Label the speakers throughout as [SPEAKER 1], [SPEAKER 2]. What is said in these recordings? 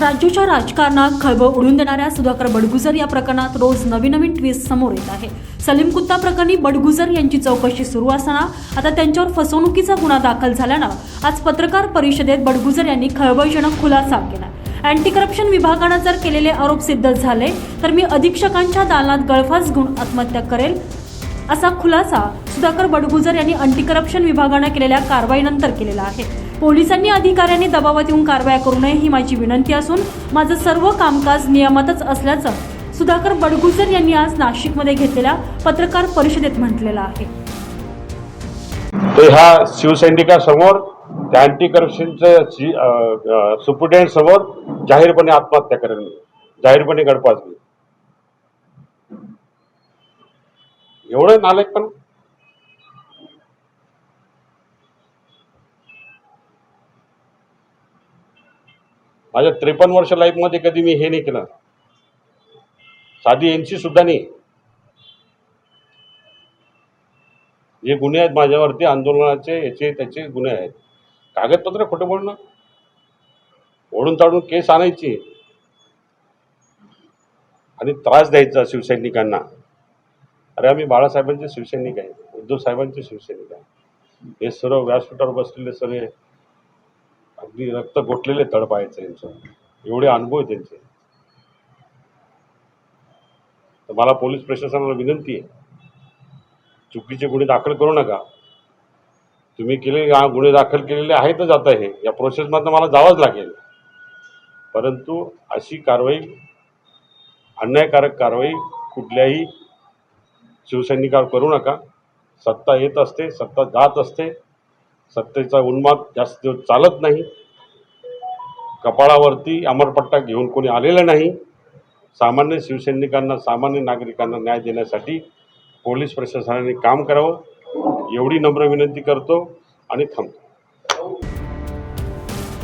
[SPEAKER 1] राज्याच्या राजकारणात खळबळ उडून देणाऱ्या सुधाकर बडगुजर या प्रकरणात रोज नवीन नवीन ट्विस्ट समोर येत आहे. सलीम कुत्ता प्रकरणी बडगुजर यांची चौकशी सुरू असताना आता त्यांच्यावर फसवणुकीचा गुन्हा दाखल झाल्यानं आज पत्रकार परिषदेत बडगुजर यांनी खळबळजनक खुलासा केला. अँटी करप्शन विभागानं जर केलेले आरोप सिद्ध झाले तर मी अधीक्षकांच्या दालनात गळफास घेऊन आत्महत्या करेल असा खुलासा सुधाकर बडगुजर यांनी अँटी करप्शन विभागानं केलेल्या कारवाईनंतर केलेला आहे. पोलिसांनी अधिकाऱ्यांनी दबावात येऊन कारवाया करू नये ही माझी विनंती असून माझं सर्व कामकाज नियमातच असल्याचं सुधाकर बडगुजर यांनी आज नाशिकमध्ये घेतलेल्या पत्रकार परिषदेत म्हटलेलं आहे.
[SPEAKER 2] ह्या शिवसैनिकासमोर त्या अँटी करप्शनच्या सुप्रिटेंडेंट समोर जाहीरपणे आत्महत्या करेल जाहीरपणे गडपास एवढं नालायक पण माझ्या त्रेपन्न वर्ष लाईफमध्ये कधी मी हे नाही केलं. साधी एनसी सुद्धा नाही. जे गुन्हे आहेत माझ्यावरती आंदोलनाचे याचे त्याचे गुन्हे आहेत. कागदपत्र खोटं बोलणं. ओढून ताडून केस आणायची. आणि त्रास द्यायचा शिवसैनिकांना. अरे आम्ही बाळासाहेबांचे शिवसैनिक आहे उद्धव साहेबांचे शिवसैनिक आहे. हे सर्व व्यासपीठावर बसलेले सगळे अगदी रक्त गोठलेले तडपायचं यांचं एवढे अनुभव आहे त्यांचे. तर मला पोलीस प्रशासनाला विनंती आहे चुकीचे गुन्हे दाखल करू नका. तुम्ही केले गुन्हे दाखल केलेले आहेतच आता हे या प्रोसेसमधनं मला जावंच लागेल. परंतु अशी कारवाई अन्यायकारक कारवाई कुठल्याही शिवसैनिकावर करू नका. सत्ता येत असते सत्ता जात असते. सत्तेचा उन्माद जास्त दिवस चालत नाही. कपाळावरती अमरपट्टा घेऊन कोणी आलेलं नाही. सामान्य शिवसैनिकांना सामान्य नागरिकांना न्याय देण्यासाठी पोलीस प्रशासनाने काम करावं. एवढी नम्र विनंती करतो आणि थांबतो.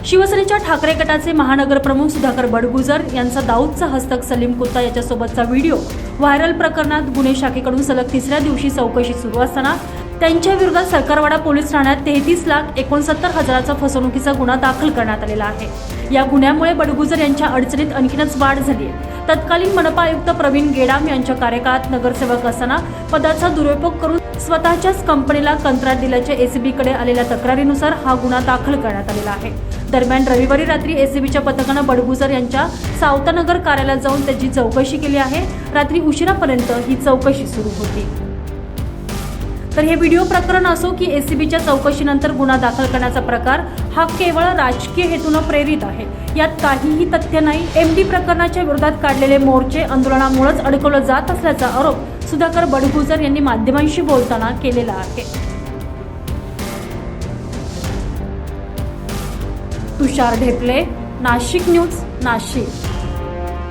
[SPEAKER 1] शिवसेनेच्या ठाकरे गटाचे महानगर प्रमुख सुधाकर बडगुजर यांचा दाऊदचा हस्तक सलीम कुत्ता याच्यासोबतचा व्हिडिओ व्हायरल प्रकरणात गुन्हे शाखेकडून सलग तिसऱ्या दिवशी चौकशी सुरू असताना त्यांच्या विरोधात सरकारवाडा पोलीस ठाण्यात तेहतीस लाख एकोणसत्तर हजाराचा फसवणुकीचा गुन्हा दाखल करण्यात आलेला आहे. या गुन्ह्यामुळे बडगुजर यांच्या अडचणीत आणखीनच वाढ झाली आहे. तत्कालीन मनपा आयुक्त प्रवीण गेडाम यांच्या कार्यकाळात नगरसेवक असताना पदाचा दुरुपयोग करून स्वतःच्याच कंपनीला कंत्राट दिल्याच्या एसीबीकडे आलेल्या तक्रारीनुसार हा गुन्हा दाखल करण्यात आलेला आहे. दरम्यान रविवारी रात्री एसीबीच्या पथकानं बडगुजर यांच्या सावतानगर कार्यालयात जाऊन त्याची चौकशी केली आहे. रात्री उशिरापर्यंत ही चौकशी सुरू होती. तर हे व्हिडिओ प्रकरण असो की एसीबीच्या चौकशीनंतर गुन्हा दाखल करण्याचा प्रकार हा केवळ राजकीय हेतूनं प्रेरित आहे. यात काहीही तथ्य नाही. एम डी प्रकरणाच्या विरोधात काढलेले मोर्चे आंदोलनामुळेच अडकवलं जात असल्याचा आरोप सुधाकर बडगुजर यांनी माध्यमांशी बोलताना केलेला आहे. तुषार ढेपले नाशिक न्यूज नाशिक.